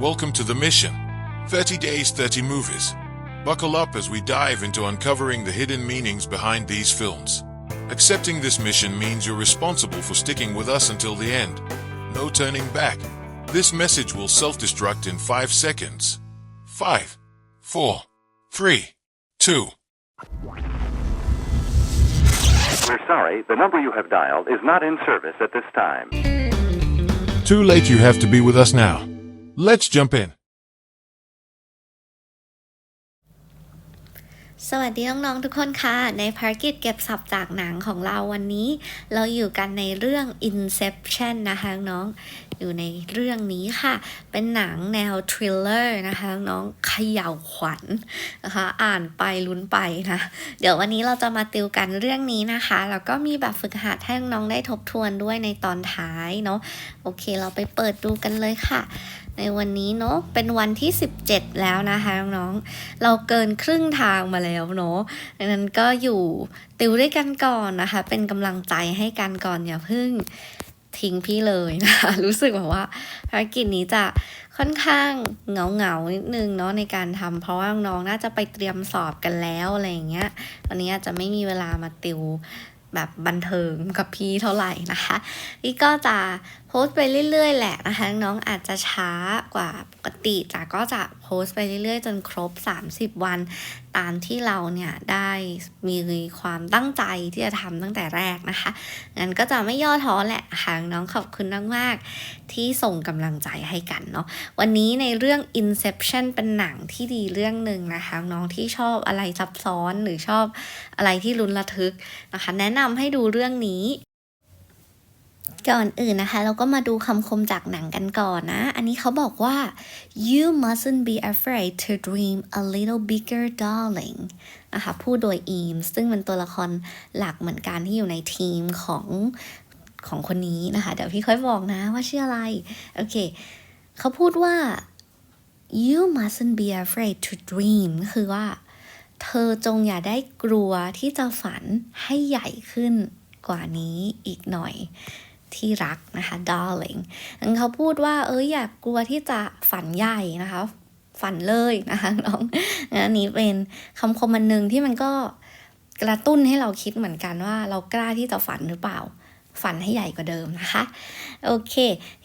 Welcome to the mission 30 Days, 30 Movies. Buckle up as we dive into uncovering the hidden meanings behind these films. Accepting this mission means you're responsible for sticking with us until the end. No turning back. This message will self destruct in 5 seconds. 5, 4, 3, 2, We're sorry, the number you have dialed is not in service at this time. Too late, you have to be with us now. Let's jump in. สวัสดีน้องๆทุกคนค่ะ ในภารกิจเก็บสับจากหนังของเราวันนี้ เราอยู่กันในเรื่อง Inception นะคะน้อง อยู่ในเรื่องนี้ค่ะ เป็นหนังแนวทริลเลอร์นะคะ น้องเขย่าวขวัญนะคะ อ่านไปลุ้นไปนะ เดี๋ยววันนี้เราจะมาติวกันเรื่องนี้นะคะ แล้วก็มีแบบฝึกหัดให้น้องได้ทบทวนด้วยในตอนท้ายเนาะ โอเค เราไปเปิดดูกันเลยค่ะในวันนี้เนาะเป็นวันที่ 17 แล้วนะคะน้องๆเราเกินครึ่งทางมาแล้วเนาะดังนั้นก็อยู่ติวด้วยกันก่อนนะคะ เป็นกำลังใจให้กันก่อนอย่าพิ่ง ทิ้งพี่เลยนะคะรู้สึกแบบว่าภารกิจนี้จะค่อนข้างเงาเงานิดนึงเนาะในการทำเพราะว่าน้องน่าจะไปเตรียมสอบกันแล้วอะไรอย่างเงี้ยวันนี้อาจจะไม่มีเวลามาติวแบบบันเทิงกับพี่เท่าไหร่นะคะพี่ก็จะ โพสต์ไปเรื่อยๆ แหละนะคะน้องอาจจะช้ากว่าปกติแต่ก็จะโพสต์ไปเรื่อยๆ จนครบ 30 วัน ตามที่เราเนี่ยได้มีความตั้งใจที่จะทำตั้งแต่แรกนะคะงั้นก็จะไม่ย่อท้อแหละค่ะน้องขอบคุณมากๆที่ส่งกำลังใจให้กันเนาะวันนี้ในเรื่อง Inception เป็นหนังที่ดีเรื่องหนึ่งนะคะน้องที่ชอบอะไรซับซ้อนหรือชอบอะไรที่ลุ้นระทึกนะคะ แนะนำให้ดูเรื่องนี้ ก่อนอื่นนะคะ เราก็มาดูคำคมจากหนังกันก่อนนะ อันนี้เขาบอกว่า you mustn't be afraid to dream a little bigger darling นะคะพูดโดยอีม ซึ่งเป็นตัวละครหลักเหมือนกันที่อยู่ในทีมของของคนนี้นะคะ เดี๋ยวพี่ค่อยบอกนะว่าชื่ออะไร โอเค เขาพูดว่า you mustn't be afraid to dream คือว่า เธอจงอย่าได้กลัวที่จะฝันให้ใหญ่ขึ้นกว่านี้อีกหน่อย ที่รักนะคะ darling เขาพูดว่าเอ้ยอย่ากลัวที่จะฝันใหญ่นะคะ ฝันเลยนะคะน้องอันนี้เป็นคำคมอันหนึ่งที่มันก็กระตุ้นให้เราคิดเหมือนกันว่า เรากล้าที่จะฝันหรือเปล่า ฝันให้ใหญ่กว่าเดิมนะคะ โอเค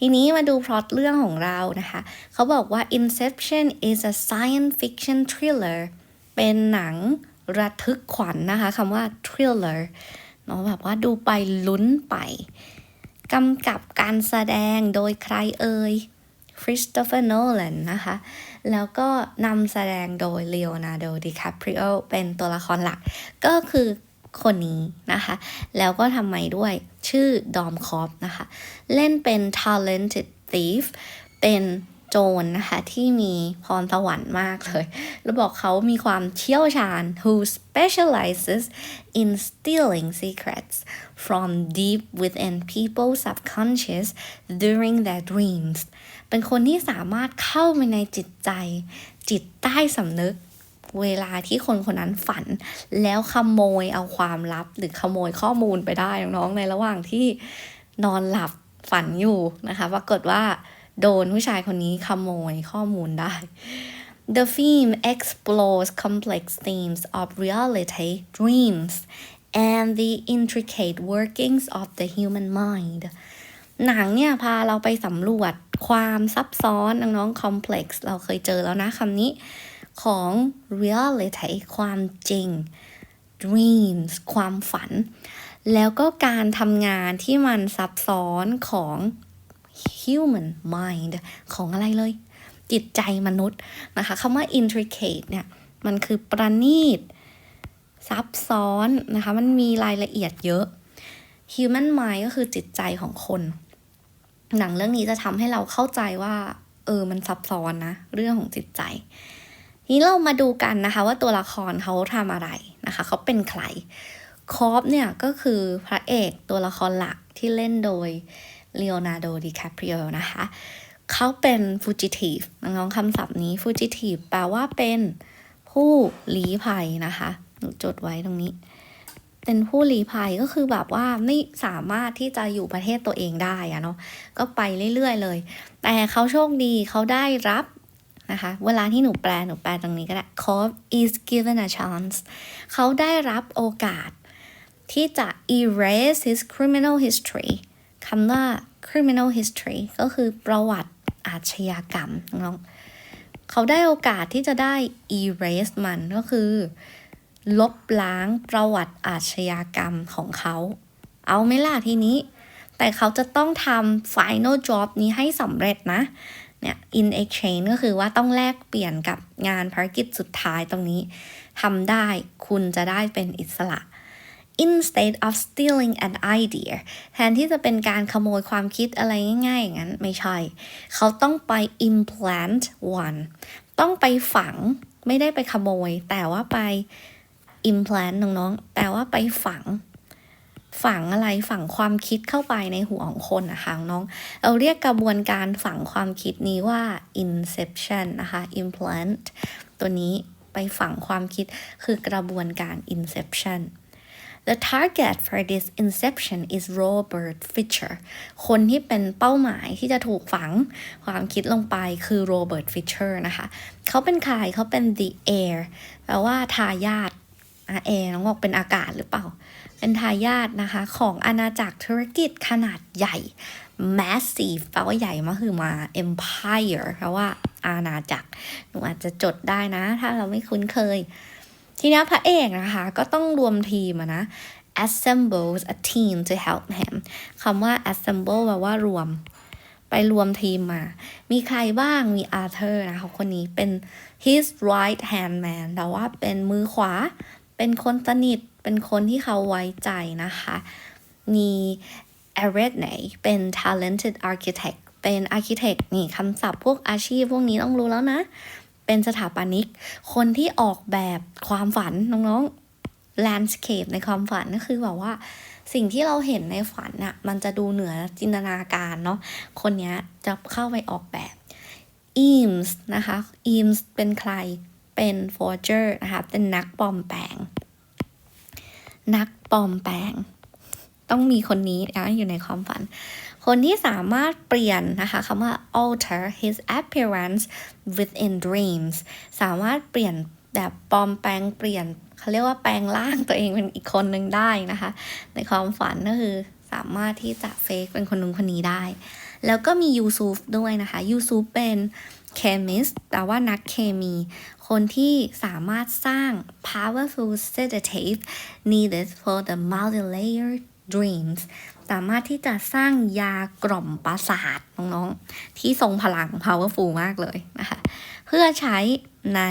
ทีนี้มาดูพล็อตเรื่องของเรานะคะ เขาบอกว่า Inception is a science fiction thriller เป็นหนังระทึกขวัญนนะคะคำว่า thriller เนาะแบบว่าดูไปลุ้นไป กำกับการแสดงโดยใครเอ่ยคริสโตเฟอร์โนแลนนะคะ แล้วก็นำแสดงโดยเลโอนาร์โดดิคาปริโอเป็นตัวละครหลัก ก็คือคนนี้นะคะ แล้วก็ทำไมด้วยชื่อดอมคอปนะคะ เล่นเป็น talented thief เป็น จรนะคะที่มีพรสวรรค์มากเลย แล้วบอกเขามีความเชี่ยวชาญ who specializes in stealing secrets from deep within people's subconscious during their dreams เป็นคนที่สามารถเข้าไปในจิตใจ จิตใต้สำนึกเวลาที่คนคนนั้นฝัน แล้วขโมยเอาความลับ หรือขโมยข้อมูลไปได้น้องๆในระหว่างที่นอนหลับฝันอยู่นะคะปรากฏว่า โดนผู้ชายคนนี้ขโมยข้อมูลได้ The film explores complex themes of reality, dreams, and the intricate workings of the human mind. หนังเนี่ยพาเราไปสำรวจความซับซ้อนน้องๆ complex เราเคยเจอแล้วนะคำนี้ของ reality ความจริง dreams ความฝัน แล้วก็การทำงานที่มันซับซ้อนของ human mind ของอะไรเลย จิตใจมนุษย์นะคะคำว่า intricate เนี่ย มันคือประณีต ซับซ้อนนะคะ มันมีรายละเอียดเยอะ human mind ก็คือจิตใจของคน หนังเรื่องนี้จะทำให้เราเข้าใจว่า เออ มันซับซ้อนนะ เรื่องของจิตใจนี้เรามาดูกันนะคะว่าตัวละครเขาทำอะไรนะคะ เขาเป็นใครคอปเนี่ยก็คือพระเอกตัวละครหลักที่เล่นโดย Leonardo DiCaprio นะคะเขาเป็น fugitive น้องๆคำศัพท์นี้ fugitive แปลว่าเป็นผู้ลี้ภัยนะคะหนูจดไว้ตรงนี้ เป็นผู้ลี้ภัยก็คือแบบว่าไม่สามารถที่จะอยู่ประเทศตัวเองได้อะเนาะก็ไปเรื่อยๆเลย แต่เขาโชคดีเขาได้รับนะคะ เวลาที่หนูแปลหนูแปลตรงนี้ก็ได้ Cobb is given a chance เขาได้รับโอกาสที่จะ erase his criminal history คำว่า criminal history ก็คือประวัติอาชญากรรมน้องๆเขาได้โอกาสที่จะได้ erase มันก็คือ ลบล้างประวัติอาชญากรรมของเขา เอาไหม่ล่ะทีนี้ แต่เขาจะต้องทำ final job นี้ให้สำเร็จนะเนี่ย in exchange ก็คือว่าต้องแลกเปลี่ยนกับงานภารกิจสุดท้ายตรงนี้ทำได้คุณจะได้เป็นอิสระ instead of stealing an idea แทนที่จะเป็นการขโมยความคิดอะไรง่ายๆอย่างนั้น ไม่ใช่ เขาต้องไป implant one ต้องไปฝังไม่ได้ไปขโมย แต่ว่าไป implant น้องๆแปลว่าไปฝัง ฝังอะไรฝังความคิดเข้าไปในหัวของคนนะคะน้อง เราเรียกกระบวนการฝังความคิดนี้ว่า inception นะคะ implant ตัวนี้ไปฝังความคิดคือกระบวนการ inception The target for this inception is Robert Fisher คนที่เป็นเป้าหมายที่จะถูกฝังความคิดลงไปคือ Robert Fisher นะคะ เขาเป็นใครเขาเป็น the heir แปลว่าทายาทอาแอน้องบอกเป็นอากาศหรือเปล่า เป็นทายาทนะคะ ของอาณาจักรธุรกิจขนาดใหญ่ massive แปลว่าใหญ่มาคือมา empire แปลว่าอาณาจักร หนูอาจจะจดได้นะ ถ้าเราไม่คุ้นเคย ทีนี้พระเอกนะคะ ก็ต้องรวมทีมอะนะ assembles a team to help him คำว่า assemble แปลว่ารวม ไปรวมทีมมา มีใครบ้างมีอาร์เธอร์นะคะคนนี้เป็น his right hand man แต่ว่าเป็นมือขวา เป็นคนสนิท เป็นคนที่เขาไว้ใจนะคะ มี a r e t n e เป็น talented architect เป็น architect นี่คำศัพท์พวกอาชีพพวกนี้ต้องรู้แล้วนะ เป็นสถาปนิก คนที่ออกแบบความฝันน้องๆ landscape ในความฝันก็คือแบบว่า สิ่งที่เราเห็นในฝันอะมันจะดูเหนือจินตนาการเนาะคนเนี้ยจะเข้าไปออกแบบ Eames นะคะ Eames เป็นใครเป็น forger นะคะเป็นนักปลอมแปลง นักปลอมแปลง ต้องมีคนนี้นะอยู่ในความฝัน คนที่สามารถเปลี่ยนนะคะคำว่า alter his appearance within dreams สามารถเปลี่ยนแบบปลอมแปลงเปลี่ยนเขาเรียกว่าแปลงร่างตัวเองเป็นอีกคนหนึ่งได้นะคะ ในความฝันก็คือสามารถที่จะเฟกเป็นคนนึงคนนี้ได้ แล้วก็มียูซูฟด้วยนะคะยูซูฟเป็น chemist แต่ว่านักเคมี คนที่สามารถสร้าง powerful sedative needed for the multi-layer dreams สามารถที่จะสร้างยากล่อมประสาทน้องๆ ที่ทรงพลัง powerful มากเลยนะคะ เพื่อใช้ใน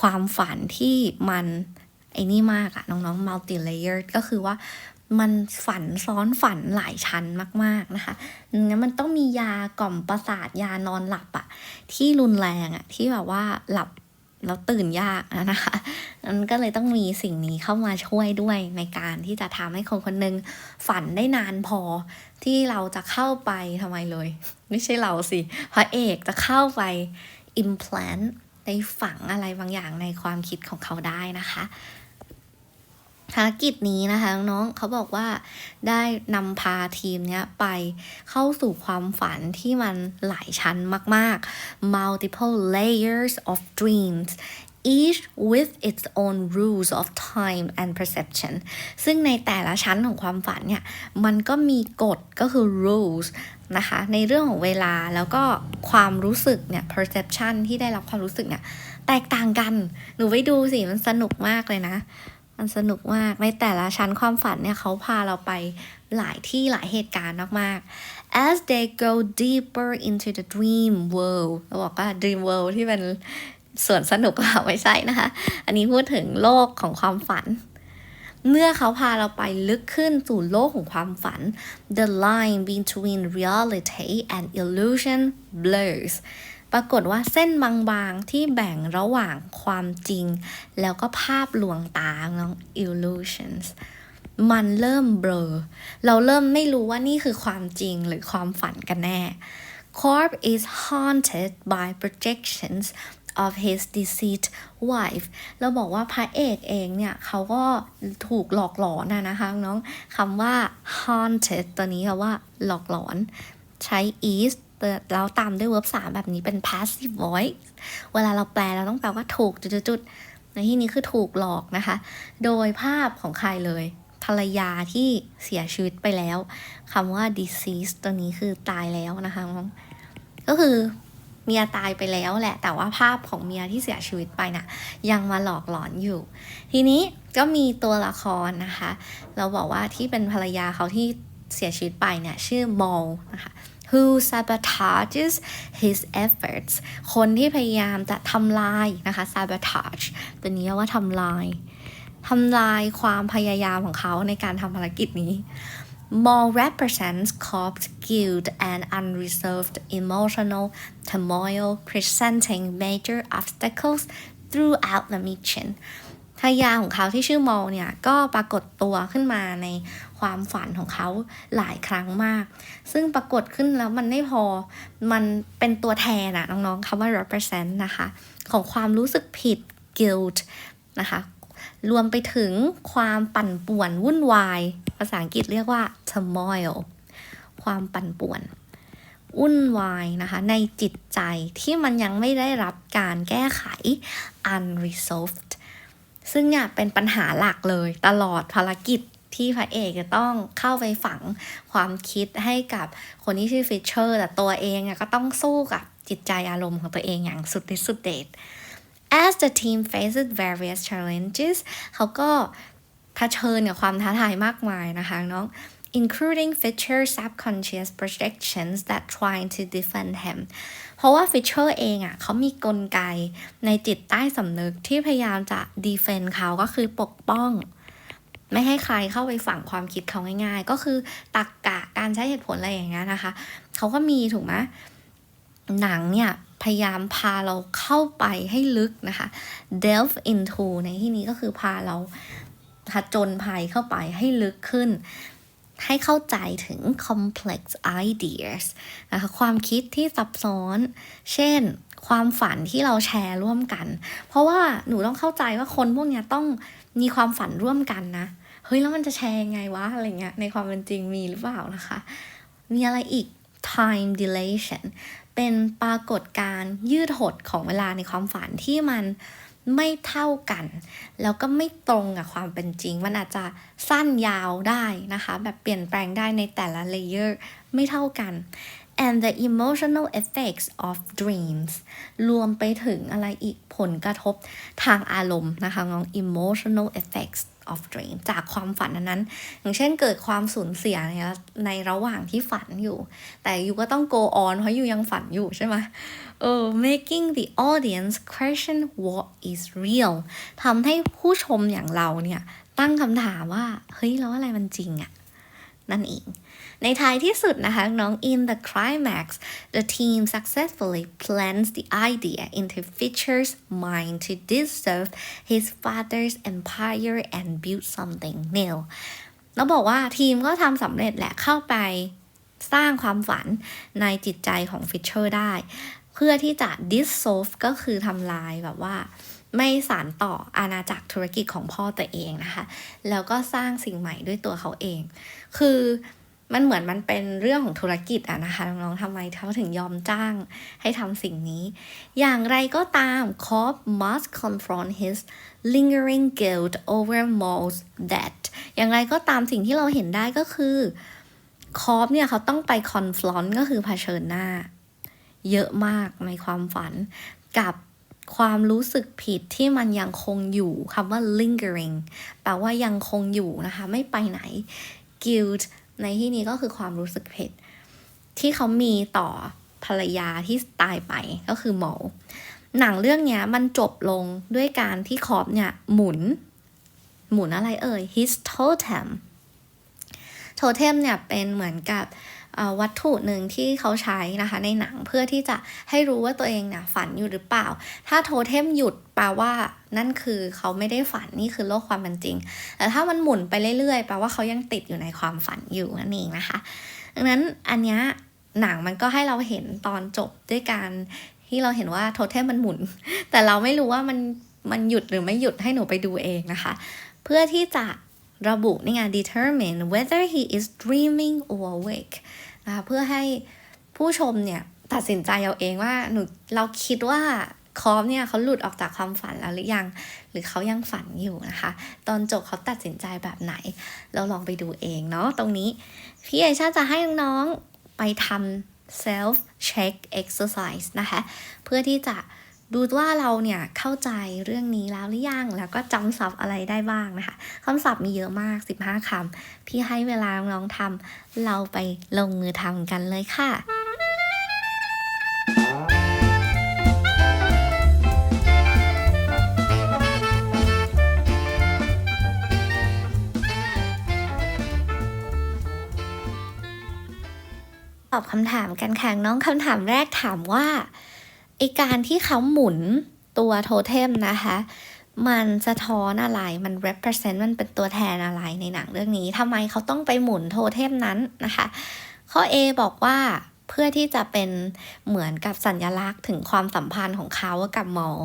ความฝันที่มันไอ้นี่มากอะน้องๆ multi layer ก็คือว่ามันฝันซ้อนฝันหลายชั้นมากๆนะคะงั้นมันต้องมียากล่อมประสาทยานอนหลับอะที่รุนแรงอะที่แบบว่าหลับ แล้วตื่นยากนะคะมันก็เลยต้องมีสิ่งนี้เข้ามาช่วยด้วยในการที่จะทำให้คนคนหนึ่งฝันได้นานพอที่เราจะเข้าไปทำไมเลย ไม่ใช่เราสิพระเอกจะเข้าไป implant ไปฝังอะไรบางอย่างในความคิดของเขาได้นะคะ ภารกิจนี้นะคะน้องเขาบอกว่าได้นำพาทีมเนี้ยไปเข้าสู่ความฝันที่มันหลายชั้นมาก ๆ multiple layers of dreams each with its own rules of time and perception ซึ่งในแต่ละชั้นของความฝันเนี่ย มันก็มีกฎก็คือ rules นะคะ ในเรื่องของเวลาแล้วก็ความรู้สึกเนี่ย perception ที่ได้รับความรู้สึกเนี่ย แตกต่างกัน หนูไปดูสิ มันสนุกมากเลยนะ มันสนุกมากในแต่ละชั้นความฝันเนี่ยเขาพาเราไปหลายที่หลายเหตุการณ์มากๆ as they go deeper into the dream world เราบอกว่า dream world ที่เป็นส่วนสนุกเราไม่ใช่นะคะ อันนี้พูดถึงโลกของความฝัน เมื่อเขาพาเราไปลึกขึ้นสู่โลกของความฝัน the line between reality and illusion blurs ปรากฏว่าเส้นบางๆที่แบ่งระหว่างความจริง แล้วก็ภาพลวงตาน้อง illusions มันเริ่มเบลอ เราเริ่มไม่รู้ว่านี่คือความจริงหรือความฝันกันแน่ Corp is haunted by projections of his deceased wife เราบอกว่าพระเอกเองเนี่ย เขาก็ถูกหลอกหลอนนะคะน้องคำว่า haunted ตัวนี้ค่ะว่าหลอกหลอนใช้ is แล้วตามด้วย verb สามแบบนี้เป็น passive voice เวลาเราแปลเราต้องแปลว่าถูกจุดๆในที่นี้คือถูกหลอกนะคะ โดยภาพของใครเลย ภรรยาที่เสียชีวิตไปแล้วคำว่า deceased ตัวนี้คือตายแล้วนะคะน้งก็คือเมียตายไปแล้วแหละ แต่ว่าภาพของเมียที่เสียชีวิตไปน่ะ ยังมาหลอกหลอนอยู่ ทีนี้ก็มีตัวละครนะคะ เราบอกว่าที่เป็นภรรยาเขาที่เสียชีวิตไปเนี่ยชื่อมอลนะคะ who sabotages his efforts คนที่พยายามจะทำลายนะคะ sabotage ตัวนี้เรียกว่าทำลายทำลายความพยายามของเขาในการทำภารกิจนี้ Mall represents Cobb's guilt and unresolved emotional turmoil, presenting major obstacles throughout the mission. ภรรยาของเขาที่ชื่อมอลเนี่ย ก็ปรากฏตัวขึ้นมาในความฝันของเขาหลายครั้งมาก ซึ่งปรากฏขึ้นแล้วมันไม่พอ มันเป็นตัวแทนอะน้องๆคำว่า represent นะคะ ของความรู้สึกผิด guilt นะคะ รวมไปถึงความปั่นป่วนวุ่นวาย ภาษาอังกฤษเรียกว่า turmoil ความปั่นป่วนวุ่นวายนะคะ ในจิตใจที่มันยังไม่ได้รับการแก้ไข unresolved ซึ่งเนี่ยเป็นปัญหาหลักเลยตลอดภารกิจที่พระเอกจะต้องเข้าไปฝังความคิดให้กับคนที่ชื่อฟิชเชอร์ แต่ตัวเองก็ต้องสู้กับจิตใจอารมณ์ของตัวเองอย่างสุดฤทธิ์สุดเดช As the team faces various challenges เขาก็เผชิญกับความท้าทายมากมายนะคะน้อง including Fisher's subconscious projections that trying to defend him เพราะว่า Fisher เองอะเขามีกลไกในจิตใต้สำนึกที่พยายามจะ defend เขาก็คือปกป้อง ไม่ให้ใครเข้าไปฝังความคิดเขาง่ายๆ ก็คือตักกะการใช้เหตุผลอะไรอย่างเงี้ยนะคะ เขาก็มีถูกไหมหนังเนี่ยพยายามพาเราเข้าไปให้ลึกนะคะ delve into ในที่นี้ก็คือพาเราผจญภัยเข้าไปให้ลึกขึ้น ให้เข้าใจถึง complex ideas นะคะความคิดที่ซับซ้อน เช่น ความฝันที่เราแชร์ร่วมกัน เพราะว่าหนูต้องเข้าใจว่าคนพวกเนี้ยต้องมีความฝันร่วมกันนะ เฮ้ย แล้วมันจะแชร์ยังไงวะ อะไรเงี้ย ในความเป็นจริงมีหรือเปล่านะคะ มีอะไรอีก time dilation เป็นปรากฏการณ์ยืดหดของเวลาในความฝันที่มัน ไม่เท่ากัน แล้วก็ไม่ตรงกับความเป็นจริง มันอาจจะสั้นยาวได้นะคะ แบบเปลี่ยนแปลงได้ในแต่ละเลเยอร์ไม่เท่ากัน and the emotional effects of dreams รวมไปถึงอะไรอีกผลกระทบทางอารมณ์นะคะน้อง emotional effects of dream จากความฝันนั้น อย่างเช่นเกิดความสูญเสียในในระหว่างที่ฝันอยู่ แต่ยูก็ต้อง go on เพราะยูยังฝันอยู่ใช่ไหมเออ making the audience question what is real ทำให้ผู้ชมอย่างเราเนี่ย ตั้งคำถามว่า เฮ้ย แล้วอะไรมันจริงอะ นั่นเอง ในท้ายที่สุดนะคะน้อง in the climax the team successfully plants the idea into Fisher's mind to dissolve his father's empire and build something new แล้วบอกว่าทีมก็ทำสำเร็จแหละเข้าไปสร้างความฝันในจิตใจของฟิชเชอร์ได้ เพื่อที่จะ dissolve ก็คือทำลายแบบว่า ไม่สานต่ออาณาจักรธุรกิจของพ่อตัวเองนะคะ แล้วก็สร้างสิ่งใหม่ด้วยตัวเขาเอง คือมันเหมือนมันเป็นเรื่องของธุรกิจอะนะคะน้องๆทำไมเขาถึงยอมจ้างให้ทำสิ่งนี้ อย่างไรก็ตาม Cobb must confront his lingering guilt over Maul's death อย่างไรก็ตามสิ่งที่เราเห็นได้ก็คือ คอฟเนี่ยเขาต้องไปคอนฟลอนก็คือเผชิญหน้า เยอะมากในความฝันกับ ความรู้สึกผิดที่มันยังคงอยู่คำว่า lingering แปลว่ายังคงอยู่นะคะ ไม่ไปไหน guilt ในที่นี้ก็คือความรู้สึกผิด ที่เขามีต่อภรรยาที่ตายไปก็คือหมอหนังเรื่องเนี้ยมันจบลงด้วยการที่คอฟเนี่ย หมุน หมุนอะไรเอ่ย his totem โทเทมเนี่ยเป็นเหมือนกับ วัตถุหนึ่งที่เขาใช้นะคะในหนังเพื่อที่จะให้รู้ว่าตัวเองเนี่ยฝันอยู่หรือเปล่า ถ้าโทเทมหยุดแปลว่านั่นคือเขาไม่ได้ฝันนี่คือโลกความเป็นจริง แต่ถ้ามันหมุนไปเรื่อยๆ แปลว่าเขายังติดอยู่ในความฝันอยู่นั่นเองนะคะ ดังนั้นอันเนี้ยหนังมันก็ให้เราเห็นตอนจบด้วยการที่เราเห็นว่าโทเทมมันหมุน แต่เราไม่รู้ว่ามันมันหยุดหรือไม่หยุดให้หนูไปดูเองนะคะ เพื่อที่จะ ระบุนี่ไง determine whether he is dreaming or awake นะคะเพื่อให้ผู้ชมเนี่ยตัดสินใจเอาเองว่าหนูเราคิดว่าคอฟเนี่ยเขาหลุดออกจากความฝันแล้วหรือยัง หรือเขายังฝันอยู่นะคะ ตอนจบเขาตัดสินใจแบบไหน เราลองไปดูเองเนาะตรงนี้ พี่เอชาจะให้น้องๆไปทำ self check exercise นะคะ เพื่อที่จะ ดูว่าเราเนี่ยเข้าใจเรื่องนี้แล้วหรือยัง แล้วก็จำศัพท์อะไรได้บ้างนะคะคำศัพท์มีเยอะมาก 15คำพี่ให้เวลาน้องทำเราไปลงมือทำกันเลยค่ะตอบคำถามกันค่ะน้องคำถามแรกถามว่า ไอการที่เขาหมุนตัวโทเทมนะคะ มันสะท้อนอะไร มัน represent มันเป็นตัวแทนอะไรในหนังเรื่องนี้ทำไมเขาต้องไปหมุนโทเทมนั้นนะคะ ข้อ A บอกว่าเพื่อที่จะเป็นเหมือนกับสัญลักษณ์ถึงความสัมพันธ์ของเขากับมอล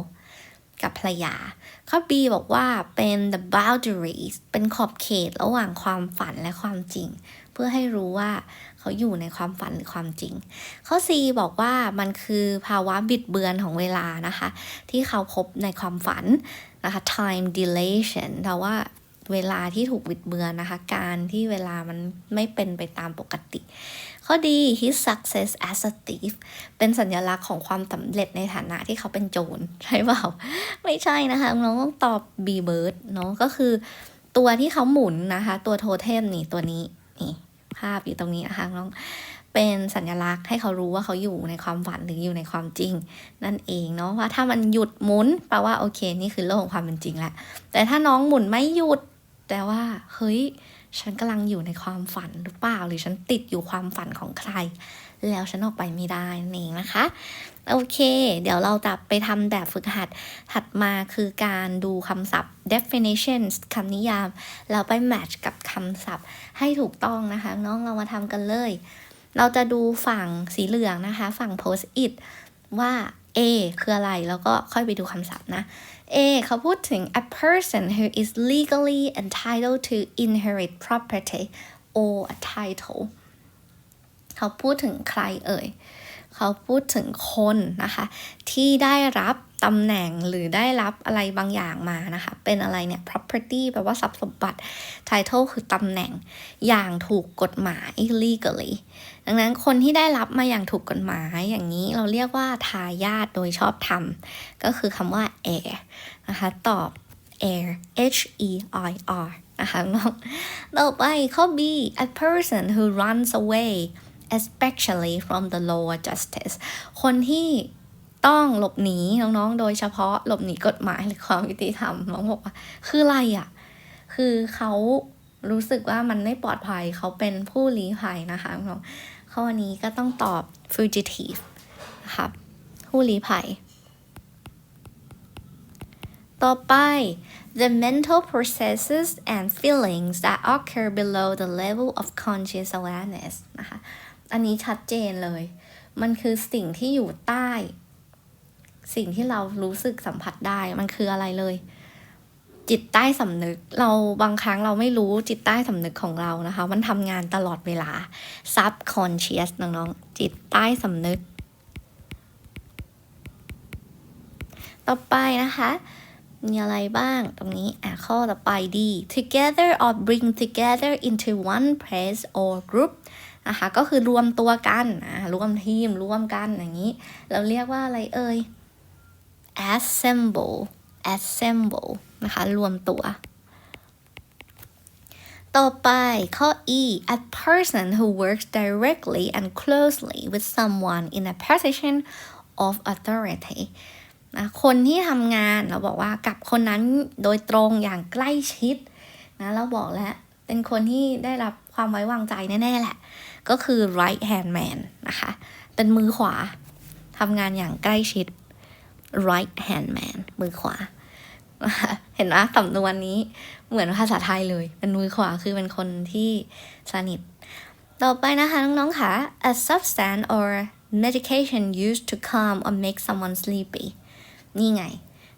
กับภรรยา ข้อ B บอกว่าเป็น the boundaries เป็นขอบเขตระหว่างความฝันและความจริง เพื่อให้รู้ว่า เขาอยู่ในความฝันหรือความจริง ข้อ C บอกว่ามันคือภาวะบิดเบือนของเวลานะคะ ที่เขาพบในความฝันนะคะ time dilation แต่ว่าเวลาที่ถูกบิดเบือนนะคะ การที่เวลามันไม่เป็นไปตามปกติ ข้อดี his success as a thief เป็นสัญลักษณ์ของความสำเร็จในฐานะที่เขาเป็นโจรใช่เปล่า ไม่ใช่นะคะน้องต้องตอบ B bird เนาะก็คือตัวที่เขาหมุนนะคะ ตัวโทเทมนี่ตัวนี้นี่ ภาพอยู่ตรงนี้นะคะน้องเป็นสัญลักษณ์ให้เขารู้ว่าเขาอยู่ในความฝันหรืออยู่ในความจริง นั่นเองเนาะว่าถ้ามันหยุดหมุนแปลว่าโอเคนี่คือโลกของความเป็นจริงแหละแต่ถ้าน้องหมุนไม่หยุดแต่ว่าเฮ้ยฉันกำลังอยู่ในความฝันหรือเปล่า หรือฉันติดอยู่ความฝันของใคร แล้วฉันออกไปไม่ได้นั่นเองนะคะ โอเค เดี๋ยวเราจะไปทำแบบฝึกหัดถัดมาคือการดูคำศัพท์ definitions คำนิยาม แล้วไป match กับคำศัพท์ ให้ถูกต้องนะคะ น้องเรามาทำกันเลย เราจะดูฝั่งสีเหลืองนะคะ ฝั่ง post it ว่า A คืออะไร แล้วก็ค่อยไปดูคำศัพท์นะ A เขาพูดถึง a person who is legally entitled to inherit property or a title เขาพูดถึงใครเอ่ย เขาพูดถึงคนนะคะ ที่ได้รับตำแหน่งหรือได้รับอะไรบางอย่างมานะคะ เป็นอะไรเนี่ย property แปลว่าทรัพย์สมบัติ title คือตำแหน่งอย่างถูกกฎหมาย legally ดังนั้นคนที่ได้รับมาอย่างถูกกฎหมายอย่างนี้เราเรียกว่าทายาทโดยชอบธรรม ก็คือคำว่า heir นะคะตอบ heir h e i r นะคะน้องต่อไปข้อ B a person who runs away especially from the law or justice คนที่ ต้องหลบหนีน้องๆ โดยเฉพาะหลบหนีกฎหมายหรือความยุติธรรมน้องบอกว่า คืออะไรอะ่ะ คือเขารู้สึกว่ามันไม่ปลอดภัยเขาเป็นผู้ลี้ภัยนะคะน้องข้อนี้ก็ต้องตอบ fugitive นะครับผู้ลี้ภัย ต่อไป the mental processes and feelings that occur below the level of conscious awareness นะคะ อันนี้ชัดเจนเลย มันคือสิ่งที่อยู่ใต้ สิ่งที่เรารู้สึกสัมผัสได้มันคืออะไรเลย จิตใต้สำนึกเราบางครั้งเราไม่รู้จิตใต้สำนึกของเรานะคะ มันทำงานตลอดเวลา subconscious น้องๆ จิตใต้สำนึก ต่อไปนะคะมีอะไรบ้างตรงนี้อะข้อต่อไปดี together or bring together into one place or group นะคะก็คือรวมตัวกันอ่ารวมทีมรวมกันอย่างนี้ เราเรียกว่าอะไรเอ่ย assemble assemble นะคะ รวมตัว ต่อไปข้อ E a person who works directly and closely with someone in a position of authority นะคนที่ทำงานเราบอกว่ากับคนนั้นโดยตรงอย่างใกล้ชิดนะเราบอกแล้ว เป็นคนที่ได้รับความไว้วางใจแน่ ๆ แหละ ก็คือ right hand man นะคะ เป็นมือขวาทำงานอย่างใกล้ชิด right hand man มือขวา เห็นไหมสำนวนนี้เหมือนภาษาไทยเลย เป็นมือขวาคือเป็นคนที่สนิท ต่อไปนะคะน้องๆค่ะ a substance or medication used to calm or make someone sleepy นี่ไง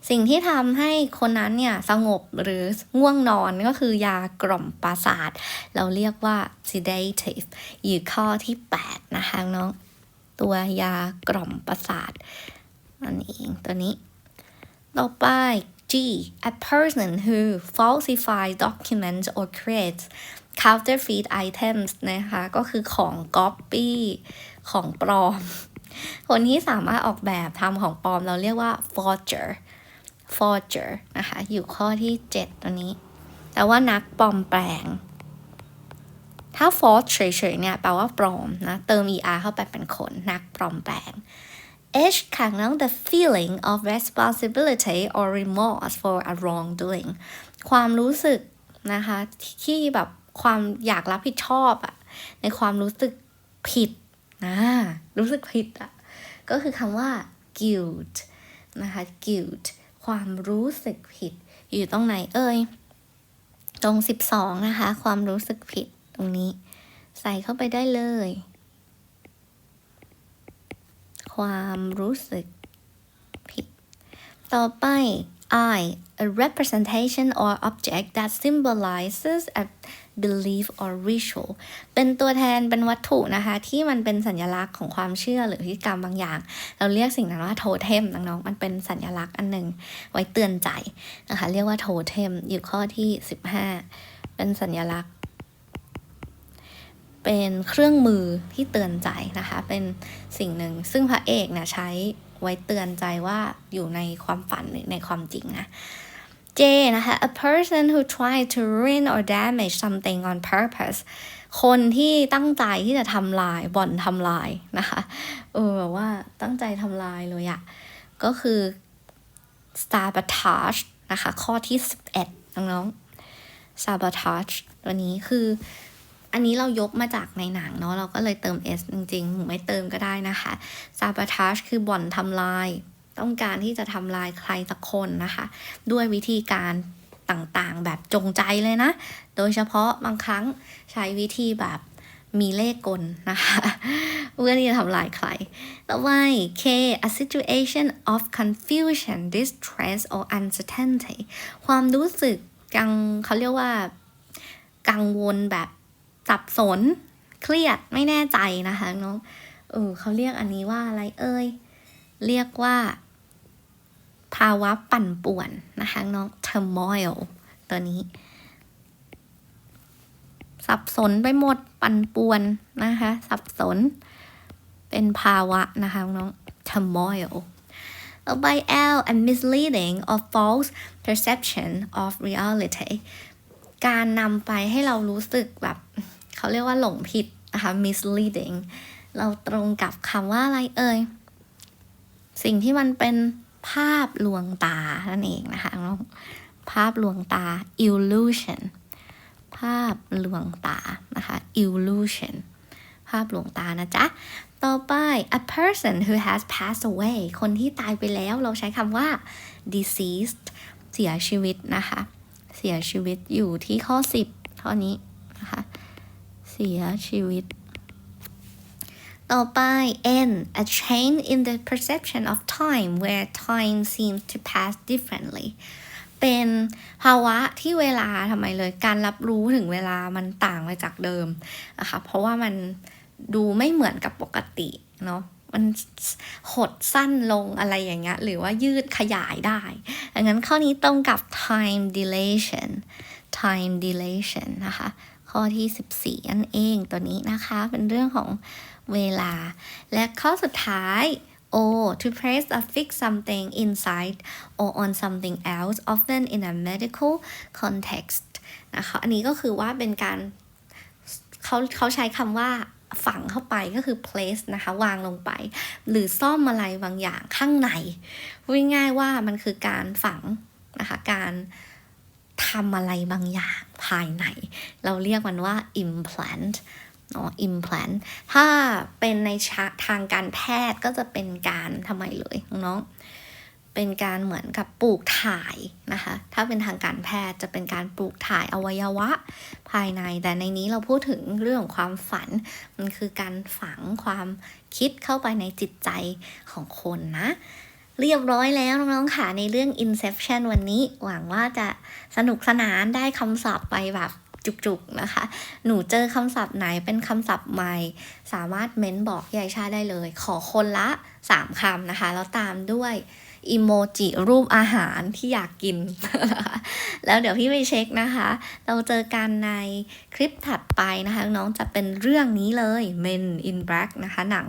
สิ่งที่ทำให้คนนั้นเนี่ย สงบหรือง่วงนอนก็คือยากล่อมประสาท เราเรียกว่า sedative อยู่ข้อที่ 8 นะคะน้องตัวยากล่อมประสาท นั่นเองตัวนี้ ต่อไป G a person who falsifies documents or creates counterfeit items นะคะ ก็คือของ copy ของปลอม คนที่สามารถออกแบบทำของปลอมเราเรียกว่า forger forger นะคะ อยู่ข้อที่ 7 ตัวนี้ แต่ว่านักปลอมแปลง ถ้า forge เฉยๆเนี่ย แปลว่าปลอมนะ เติม er เข้าไปเป็นคน นักปลอมแปลง H ค่ะน้อง the feeling of responsibility or remorse for a wrongdoing ความรู้สึกนะคะที่แบบความอยากรับผิดชอบอะในความรู้สึกผิดนะรู้สึกผิดอะก็คือคำว่า guilt นะคะ guilt ความรู้สึกผิด อยู่ตรงไหนเอ่ย ตรง 12 นะคะ ความรู้สึกผิดตรงนี้ ใส่เข้าไปได้เลย ความรู้สึกผิด ต่อไป I a representation or object that symbolizes a belief or ritual เป็นตัวแทนเป็นวัตถุนะคะ ที่มันเป็นสัญลักษณ์ของความเชื่อหรือพิธีกรรมบางอย่าง เราเรียกสิ่งนั้นว่าโทเทมน้องๆมันเป็นสัญลักษณ์อันหนึ่งไว้เตือนใจนะคะ เรียกว่าโทเทมอยู่ข้อที่ 15 เป็นสัญลักษณ์ เป็นเครื่องมือที่เตือนใจนะคะ เป็นสิ่งหนึ่งซึ่งพระเอกเนี่ยใช้ไว้เตือนใจว่าอยู่ในความฝันหรือในความจริงนะ J นะคะ a person who try to ruin or damage something on purpose คนที่ตั้งใจที่จะทำลายบ่อนทำลายนะคะเออแบบว่าตั้งใจทำลายเลยอะก็คือ sabotage นะคะ ข้อที่ 11 น้องๆ sabotage ตัวนี้คือ อันนี้เรายกมาจากในหนังเนาะเราก็เลยเติม s จริงๆไม่เติมก็ได้นะคะ sabotage คือบ่อนทำลาย ต้องการที่จะทำลายใครสักคนนะคะ ด้วยวิธีการต่างๆ แบบจงใจเลยนะ โดยเฉพาะบางครั้งใช้วิธีแบบมีเลขกลนะคะเพื่อที่จะทำลายใครต่อไป K a situation of confusion distress or uncertainty ความรู้สึกกังเขาเรียกว่า กังวลแบบ สับสน เครียดไม่แน่ใจนะคะน้องเออเขาเรียกอันนี้ว่าอะไรเอ่ยเรียกว่า ภาวะปั่นป่วนนะคะน้อง turmoil ตัวนี้ สับสนไปหมดปั่นป่วนนะคะ สับสน เป็นภาวะนะคะน้อง turmoil ต่อไป L a misleading or false perception of reality การนำไปให้เรารู้สึกแบบ เขาเรียกว่าหลงผิดนะคะ misleading เราตรงกับคำว่าอะไรเอ่ย สิ่งที่มันเป็นภาพลวงตา นั่นเองนะคะ ภาพลวงตา illusion ภาพลวงตา นะคะ illusion ภาพลวงตานะจ๊ะ ต่อไป a person who has passed away คนที่ตายไปแล้วเราใช้คำว่า deceased เสียชีวิตนะคะ เสียชีวิตอยู่ที่ข้อ 10ข้อนี้นะคะ สียชีวิต ต่อไป N a change in the perception of time where time seems to pass differently เป็นภาวะที่เวลาทำไมเลย การรับรู้ถึงเวลามันต่างไปจากเดิมนะคะเพราะว่ามันดูไม่เหมือนกับปกติเนาะมันหดสั้นลงอะไรอย่างเงี้ยหรือว่ายืดขยายได้ดังนั้นข้อนี้ตรงกับ time dilation time dilation นะคะ ข้อที่ 14 นั่นเองตัวนี้นะคะ เป็นเรื่องของเวลา และข้อสุดท้าย O to place or fix something inside or on something else often in a medical context นะคะ อันนี้ก็คือว่าเป็นการเขาเขาใช้คำว่าฝังเข้าไปก็คือ place นะคะ วางลงไป หรือซ่อมอะไรบางอย่างข้างในพูดง่ายๆว่ามันคือการฝังนะคะ การ ทำอะไรบางอย่างภายใน เราเรียกมันว่า implant เนาะ implant ถ้าเป็นในทางการแพทย์ก็จะเป็นการทำไมเลยน้องๆเป็นการเหมือนกับปลูกถ่ายนะคะ ถ้าเป็นทางการแพทย์จะเป็นการปลูกถ่ายอวัยวะภายใน แต่ในนี้เราพูดถึงเรื่องของความฝัน มันคือการฝังความคิดเข้าไปในจิตใจของคนนะ เรียบร้อยแล้วน้องๆค่ะในเรื่อง Inception วันนี้ หวังว่าจะสนุกสนานได้คำศัพท์ไปแบบจุกๆนะคะ หนูเจอคำศัพท์ไหนเป็นคำศัพท์ใหม่ สามารถเม้นบอกยายชาได้เลย ขอคนละ 3คำนะคะ แล้วตามด้วยอีโมจิรูปอาหารที่อยากกิน แล้วเดี๋ยวพี่ไปเช็คนะคะ เราเจอกันในคลิปถัดไปนะคะ น้องจะเป็นเรื่องนี้เลย Men in Black นะคะหนัง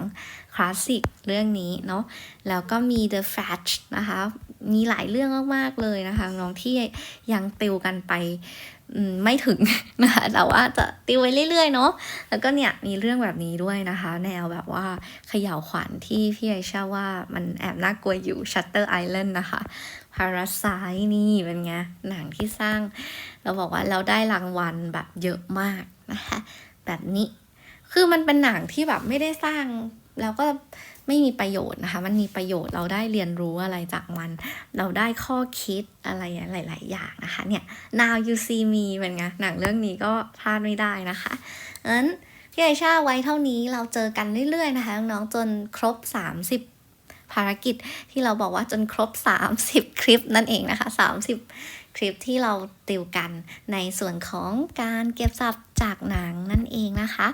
ลาสสิกเรื่องนี้เนาะแล้วก็มี The Flash นะคะ มีหลายเรื่องมากๆเลยนะคะ น้องที่ยังติวกันไปไม่ถึงนะคะแต่ว่าจะติวไปเรื่อยๆเนาะแล้วก็เนี่ยมีเรื่องแบบนี้ด้วยนะคะ แนวแบบว่าเขย่าวขวัญที่พี่ไอเชื่อว่ามันแอบน่ากลัวอยู่ Shutter Island นะคะ Parasite นี่เป็นไง หนังที่สร้าง เราบอกว่าเราได้รางวัลแบบเยอะมากนะคะ แบบนี้คือมันเป็นหนังที่แบบไม่ได้สร้าง แล้วก็ไม่มีประโยชน์นะคะ มันมีประโยชน์เราได้เรียนรู้อะไรจากมัน เราได้ข้อคิดอะไรหลาย ๆ อย่างนะคะ เนี่ย Now You See Me เป็นไงหนังเรื่องนี้ก็พลาดไม่ได้นะคะงั้นพี่ไอชาไว้เท่านี้เราเจอกันเรื่อย ๆ นะคะน้องๆจนครบ 30ภารกิจที่เราบอกว่าจนครบ 30 คลิปนั่นเองนะคะ 30 คลิปที่เราติวกันในส่วนของการเก็บศัพท์จากหนังนั่นเองนะคะ